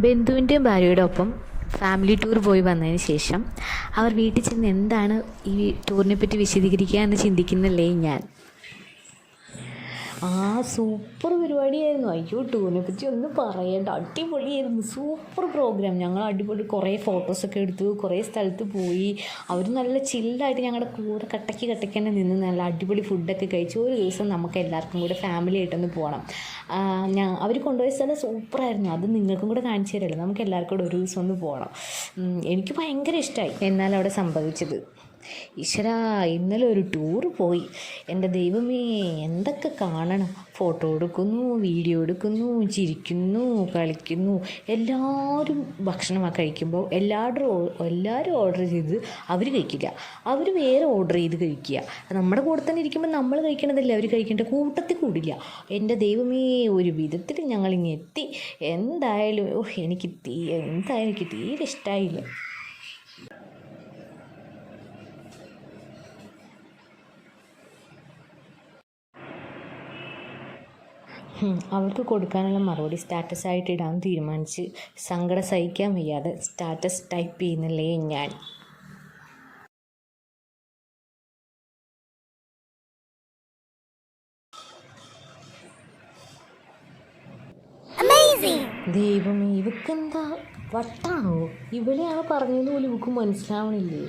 ബന്ധുവിന്റെയും ഭാര്യയുടെ ഒപ്പം family tour പോയി വന്നതിന് ശേഷം അവർ വീട്ടിൽ ചെന്ന് എന്താണ് ഈ ടൂറിനെ പറ്റി വിശദീകരിക്കുക എന്ന് ചിന്തിക്കുന്നല്ലേ ഞാൻ. ആ സൂപ്പർ പരിപാടിയായിരുന്നു. അയ്യോ ടൂറിനെ പറ്റി ഒന്നും പറയണ്ട. അടിപൊളിയായിരുന്നു. സൂപ്പർ പ്രോഗ്രാം ഞങ്ങൾ അടിപൊളി കുറേ ഫോട്ടോസൊക്കെ എടുത്തു കുറേ സ്ഥലത്ത് പോയി. അവർ നല്ല ചില്ലായിട്ട് ഞങ്ങളുടെ കൂടെ കട്ടയ്ക്ക് കട്ടയ്ക്ക് തന്നെ നിന്ന് നല്ല അടിപൊളി ഫുഡൊക്കെ കഴിച്ചു. ഒരു ദിവസം നമുക്ക് എല്ലാവർക്കും കൂടെ ഫാമിലി ആയിട്ടൊന്ന് പോകണം ഞാൻ അവർ കൊണ്ടുപോയ സ്ഥലം സൂപ്പറായിരുന്നു. അത് നിങ്ങൾക്കും കൂടെ കാണിച്ചു തരുമല്ലോ നമുക്ക് എല്ലാവർക്കും കൂടെ ഒരു ദിവസം ഒന്ന് പോകണം എനിക്ക് ഭയങ്കര ഇഷ്ടമായി എന്നാൽ അവിടെ സംഭവിച്ചത്? ഈശ്വരാ ഇന്നലെ ഒരു ടൂർ പോയി. എന്റെ ദൈവമേ എന്തൊക്കെ കാണണം? ഫോട്ടോ എടുക്കുന്നു വീഡിയോ എടുക്കുന്നു ചിരിക്കുന്നു കളിക്കുന്നു. എല്ലാവരും ഭക്ഷണം കഴിക്കുമ്പോൾ എല്ലാവരും എല്ലാവരും ഓർഡർ ചെയ്ത് അവർ കഴിക്കില്ല. അവർ വേറെ ഓർഡർ ചെയ്ത് കഴിക്കുക നമ്മുടെ കൂടെ തന്നെ ഇരിക്കുമ്പോൾ നമ്മൾ കഴിക്കണതല്ലേ അവർ കഴിക്കേണ്ട? കൂട്ടത്തിൽ കൂടില്ല. എന്റെ ദൈവമേ ഒരു വിധത്തിൽ ഞങ്ങളിങ്ങെത്തി എന്തായാലും ഓഹ് എനിക്ക് തീ എന്തായാലും എനിക്ക് തീരെ ഇഷ്ടമായില്ല അവൾക്ക് കൊടുക്കാനുള്ള മറുപടി സ്റ്റാറ്റസ് ആയിട്ട് ഇടാൻ തീരുമാനിച്ച് സങ്കടം സഹിക്കാൻ വയ്യാതെ സ്റ്റാറ്റസ് ടൈപ്പ് ചെയ്യുന്നില്ലേ ഞാൻ. ദൈവമേ ഇവക്കെന്താ വട്ടാണോ? ഇവളെയാണ് പറഞ്ഞത് പോലും ഇവക്ക് മനസ്സിലാവണില്ലേ?